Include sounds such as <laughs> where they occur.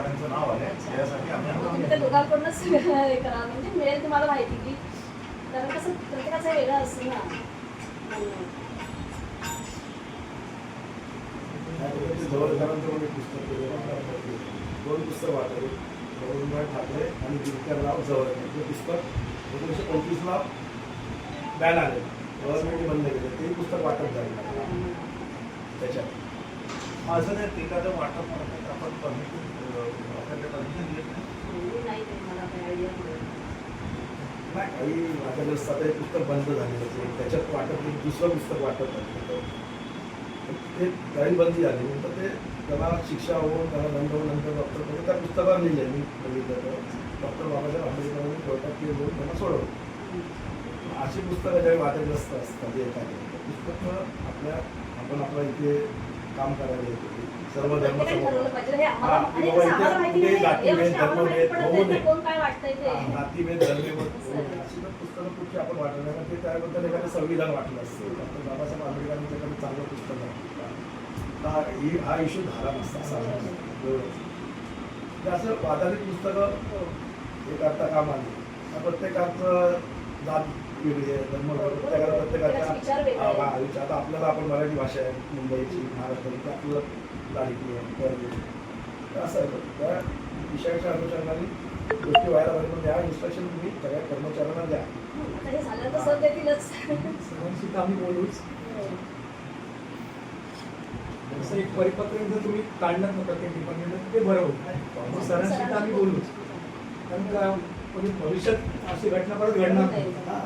साड्यांचं नाव त्यासाठी तुम्ही आम्ही त्या दोघांकडूनच हे <laughs> करा. म्हणजे मिळेल तुम्हाला माहिती की कारण कसं प्रत्येकाचं वेगळं असतं ना. दोन पुस्तक वाटले. रवींद्रनाथ ठाकरे आणि दिनकरराव जवळ. हे पुस्तक एकोणीसशे पंचवीसला बॅन आले. गव्हर्नमेंटने बंद केलं. ते पुस्तक वाटप झालं. त्याच्यात. असं नाही पिकाचं वाटप करण्यात आपण परमिशन आपल्याला परमिशन देत नाही हम्म, नाही ते मला काही आयडिया नाही नाही काही माझ्या आता हे पुस्तक बंद झालेलं होते. त्याच्यात वाटत नाही दुसरं पुस्तक वाटत झालं ते काही बंदी झाली. नंतर ते त्याला शिक्षा होऊन त्याला दंड होऊन नंतर डॉक्टर म्हणजे त्या पुस्तकावर लिहिले मी. बघितलं तर डॉक्टर बाबासाहेब आंबेडकरांनी कोर्टात केस देऊन त्यांना सोडवलं अशी पुस्तकं ज्यावेळी वादग्रस्त असतात जे एखादी पुस्तकं आपल्या आपण आपल्या इथे काम करायला येतो सर्व धर्म समूह पाहिजे. हे हा, नये. पुस्तकं कुठची आपण वाटलं ना ते त्याबद्दल एखादं संविधान वाटलं असतं. डॉक्टर बाबासाहेब आंबेडकरांनी त्याच्याकडे चांगलं पुस्तक वाटलं. हा ही हा इश्यू झाला नसता. म्हणजे असं वादाची पुस्तकं हो. एक अर्थ काम हा प्रत्येकाचं जात वेगळी आहे. धर्म प्रत्येकाला प्रत्येकाचे प्रत्येकाच्या आता आपल्याला आपण मराठी भाषा आहे मुंबईची महाराष्ट्राची आपल्याला लाडकी आहे परदेशी. तर असं आहे. त्या विषयाच्या अनुषंगाने गोष्टी व्हायला पाहिजे पण त्या इन्स्ट्रक्शन तुम्ही सगळ्या कर्मचाऱ्यांना द्या. आता हे झालं तर सर देतीलच सर्वांशी तर आम्ही बोलूच. एक परिपत्र जर तुम्ही काढलं ना प्रत्येक डिपार्टमेंट ते बरं होतं. सरांशी तर आम्ही बोलूच. कारण का म्हणजे भविष्यात अशी घटना परत घडणार नाही. हा.